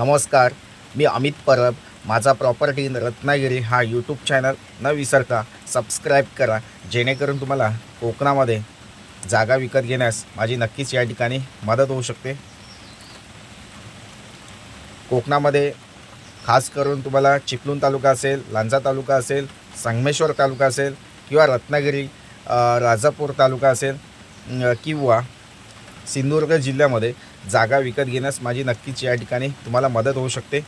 नमस्कार मी अमित परब. माझा property in Ratnagiri हा यूट्यूब चॅनल न विसरता सबस्क्राईब करा जेणेकरून तुम्हाला कोकणामध्ये जागा विकत घेण्यास माझी नक्कीच या ठिकाणी मदत होऊ शकते. कोकणामध्ये खास करून तुम्हाला चिपळूण तालुका असेल लांजा तालुका असेल संगमेश्वर तालुका असेल किंवा रत्नागिरी राजापूर तालुका असेल किंवा सिंधुदुर्ग जिल्ह्यामध्ये जागा विकत घेण्यास माझी नक्कीच या ठिकाणी तुम्हाला मदत होऊ शकते.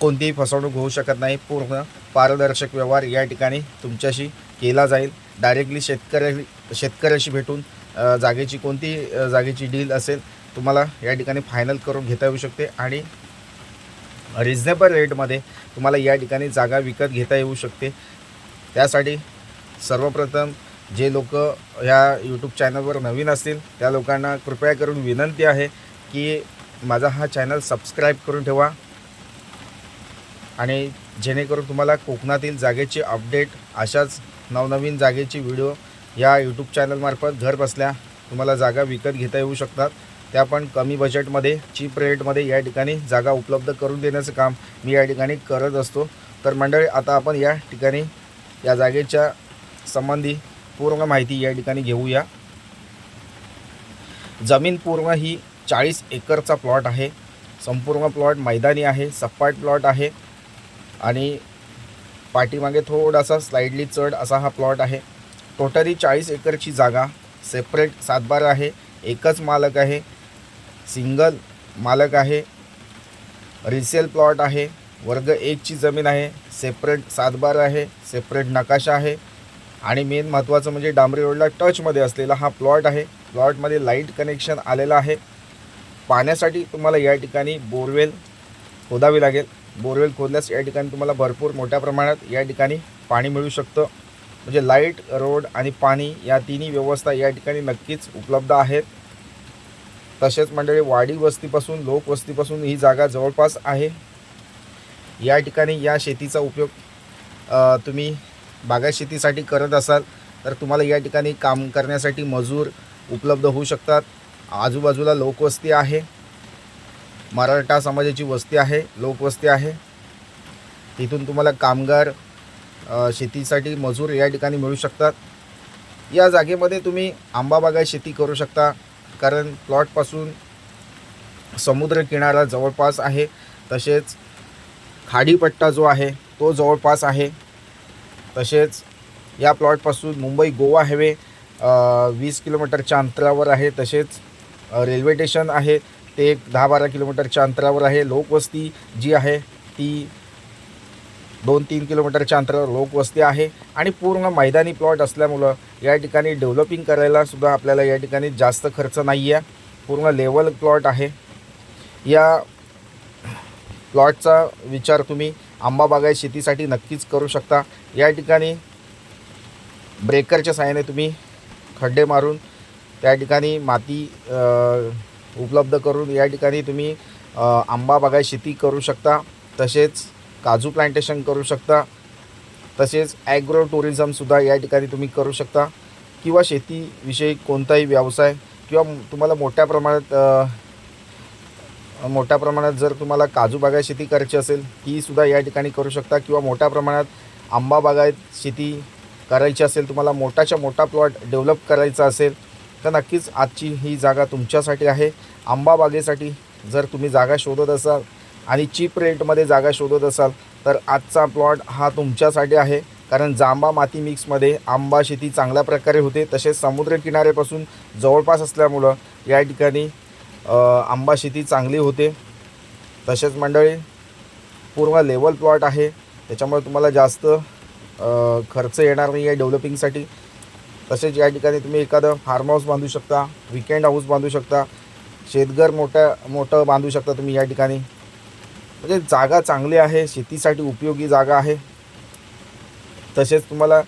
कोणतीही फसवणूक होऊ शकत नाही. पूर्ण पारदर्शक व्यवहार या ठिकाणी तुमच्याशी केला जाईल. डायरेक्टली शेतकऱ्या शेतकऱ्याशी भेटून जागेची कोणती जागेची डील असेल तुम्हाला या ठिकाणी फायनल करून घेता येऊ शकते आणि रिजनेबल रेटमध्ये तुम्हाला या ठिकाणी जागा विकत घेता येऊ शकते. त्यासाठी सर्वप्रथम जे लोक ह्या यूट्यूब चॅनलवर नवीन असतील त्या लोकांना कृपया करून विनंती आहे की माझा हा चॅनल सबस्क्राईब करून ठेवा. आणि जेणेकरून तुम्हाला कोकणातील जागेची अपडेट अशाच नवनवीन जागेची व्हिडिओ या यूट्यूब चॅनलमार्फत घर बसल्या तुम्हाला जागा विकत घेता येऊ शकतात. त्या पण कमी बजेटमध्ये चीप रेटमध्ये या ठिकाणी जागा उपलब्ध करून देण्याचं काम मी या ठिकाणी करत असतो. तर मंडळी आता आपण या ठिकाणी या जागेच्या संबंधी पूर्ण माहिती या ठिकाणी घेऊया. जमीन पूर्ण ही चाळीस एकरचा प्लॉट आहे. संपूर्ण प्लॉट मैदानी आहे सपाट प्लॉट आहे आणि पाठीमागे थोडासा स्लाइडली चढ असा हा प्लॉट आहे. टोटली चाळीस एकरची जागा सेपरेट सातबार आहे एकच मालक आहे सिंगल मालक आहे रिसेल प्लॉट आहे वर्ग एकची जमीन आहे सेपरेट सातबार आहे सेपरेट नकाशा आहे आणि मेन महत्त्वाचं म्हणजे डांबरी रोडला टचमध्ये असलेला हा प्लॉट आहे. प्लॉटमध्ये लाइट कनेक्शन आलेलं आहे. पाण्यासाठी तुम्हाला या ठिकाणी बोरवेल खोदावी लागेल. बोरवेल खोदल्यास या ठिकाणी तुम्हाला भरपूर मोठ्या प्रमाणात या ठिकाणी पाणी मिळू शकतं. म्हणजे लाइट रोड आणि पाणी या तिन्ही व्यवस्था या ठिकाणी नक्कीच उपलब्ध आहेत. तसेच मंडळी वाडी वस्तीपासून लोकवस्तीपासून ही जागा जवळपास आहे. या ठिकाणी या शेतीचा उपयोग तुम्ही बागायत शेतीसाठी करत असाल तर तुम्हाला या ठिकाणी काम करण्यासाठी मजूर उपलब्ध होऊ शकतात. आजूबाजूला लोकवस्ती आहे. मराठा समाजाची वस्ती आहे लोकवस्ती आहे. तिथून तुम्हाला कामगार शेतीसाठी मजूर या ठिकाणी मिळू शकतात. या जागेमध्ये तुम्ही आंबा बागायत शेती करू शकता कारण प्लॉटपासून समुद्र किनारा जवळपास आहे. तसेच खाडीपट्टा जो आहे तो जवळपास आहे. तसेच या प्लॉटपासून मुंबई गोवा हायवे वीस किलोमीटरच्या अंतरावर आहे. तसेच रेल्वे स्टेशन आहे. ते एक दहा बारा किलोमीटरच्या अंतरावर आहे. लोकवस्ती जी आहे ती दोन तीन किलोमीटरच्या अंतरावर लोकवस्ती आहे. आणि पूर्ण मैदानी प्लॉट असल्यामुळं या ठिकाणी डेव्हलपिंग करायलासुद्धा आपल्याला या ठिकाणी जास्त खर्च नाही आहे पूर्ण लेवल प्लॉट आहे. या प्लॉटचा विचार तुम्ही आंबा बागायत शेतीसाठी नक्कीच करू शकता. या ठिकाणी ब्रेकरच्या साहाय्याने तुम्ही खड्डे मारून त्या ठिकाणी माती उपलब्ध करून या ठिकाणी तुम्ही आंबा बागायत शेती करू शकता. तसेच काजू प्लांटेशन करू शकता. तसेच ॲग्रो टुरिझमसुद्धा या ठिकाणी तुम्ही करू शकता. किंवा शेतीविषयी कोणताही व्यवसाय किंवा तुम्हाला मोठ्या प्रमाणात मोठ्या प्रमाणात जर तुम्हाला काजू बागायत शेती करायची असेल ती सुद्धा या ठिकाणी करू शकता. किंवा मोठ्या प्रमाणात आंबा बागायत शेती करायची असेल तुम्हाला मोठाच्या मोठा प्लॉट डेव्हलप करायचा असेल तर नक्कीच आजची ही जागा तुमच्यासाठी आहे. आंबा बागेसाठी जर तुम्ही जागा शोधत असाल आणि चीप रेटमध्ये जागा शोधत असाल तर आजचा प्लॉट हा तुमच्यासाठी आहे. कारण जांबा माती मिक्समध्ये आंबा शेती चांगल्या प्रकारे होते. तसेच समुद्रकिनाऱ्यापासून जवळपास असल्यामुळं या ठिकाणी आंबा शेती चांगली होते. तसेच मंडळी पूर्ण लेवल प्लॉट आहे. त्याच्यामुळे तुम्हाला जास्त खर्च येणार नाही आहे डेव्हलपिंगसाठी तसेच या ठिकाणी तुम्ही एखादं फार्म हाऊस बांधू शकता विकेंड हाऊस बांधू शकता शेतघर मोठ्या मोठं बांधू शकता तुम्ही या ठिकाणी. म्हणजे जागा चांगली आहे शेतीसाठी उपयोगी जागा आहे. तसेच तुम्हाला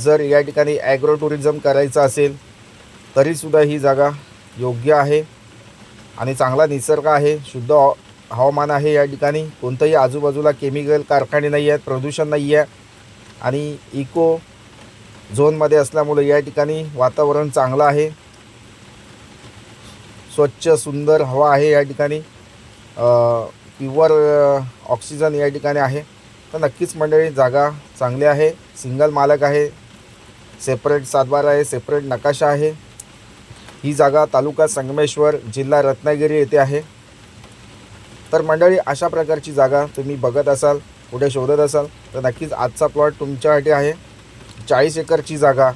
जर या ठिकाणी ॲग्रो टुरिझम करायचं असेल तरीसुद्धा ही जागा योग्य आहे. आणि चांगला निसर्ग आहे शुद्ध हवामान आहे या ठिकाणी. कोणतंही आजूबाजूला केमिकल कारखाने नाही आहेत प्रदूषण नाही आहे. आणि इको झोनमध्ये असल्यामुळे या ठिकाणी वातावरण चांगलं आहे. स्वच्छ सुंदर हवा आहे या ठिकाणी. प्युअर ऑक्सिजन या ठिकाणी आहे. तर नक्कीच मंडळी जागा चांगली आहे. सिंगल मालक आहे. सेपरेट सातबारा आहे सेपरेट नकाशा आहे. ही जागा तालुका संगमेश्वर जिल्हा रत्नागिरी येथे आहे. तर मंडळी अशा प्रकारची जागा तुम्ही बघत असाल कुठे शोधत असाल तर नक्कीच आजचा प्लॉट तुमच्यासाठी आहे. चाळीस एकरची जागा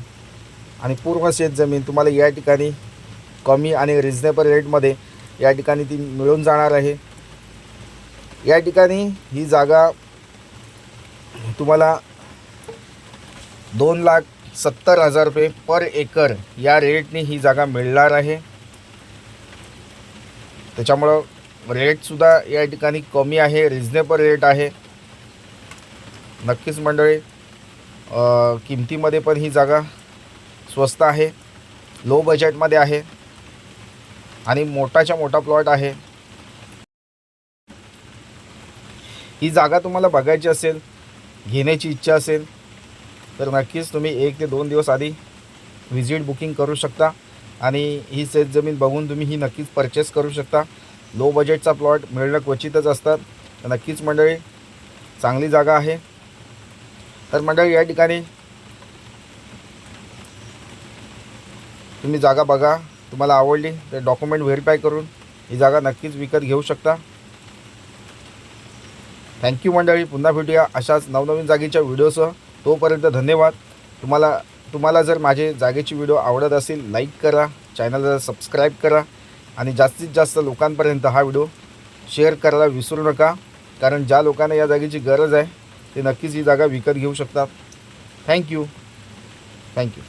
आणि पूर्ण शेत जमीन तुम्हाला या ठिकाणी कमी आणि रिजनेबल रेटमध्ये या ठिकाणी ती मिळून जाणार आहे. या ठिकाणी ही जागा तुम्हाला दोन लाख सत्तर हजार रुपये पर एकर या रेटने ही जागा मिळणार आहे. त्याच्यामुळं रेटसुद्धा या ठिकाणी कमी आहे रिजनेबल रेट आहे. नक्कीच मंडळी किमतीमध्ये पण ही जागा स्वस्त आहे लो बजेटमध्ये आहे आणि मोठाच्या मोठा प्लॉट आहे. ही जागा तुम्हाला बघायची असेल घेण्याची इच्छा असेल तर नक्कीच तुम्ही एक ते दोन दिवस आधी व्हिजिट बुकिंग करू शकता. आणि ही शेत जमीन बघून तुम्ही ही नक्कीच परचेस करू शकता. लो बजेटचा प्लॉट मिळणं क्वचितच असतात तर नक्कीच मंडळी चांगली जागा आहे. तर मंडळी या ठिकाणी तुम्ही जागा बघा. तुम्हाला आवडली तर डॉक्युमेंट व्हेरीफाय करून ही जागा नक्कीच विकत घेऊ शकता. थँक्यू मंडळी. पुन्हा भेटूया अशाच नवनवीन जागेच्या व्हिडिओसह तोपर्यंत धन्यवाद. तुम्हाला तुम्हाला जर माझे जागेची व्हिडिओ आवडत असेल लाईक करा. चॅनलला सबस्क्राईब करा. आणि जास्तीत जास्त लोकांपर्यंत हा व्हिडिओ शेअर करायला विसरू नका. कारण ज्या लोकांना या जागेची गरज आहे ते नक्कीच ही जागा विकत घेऊ शकतात. Thank you thank you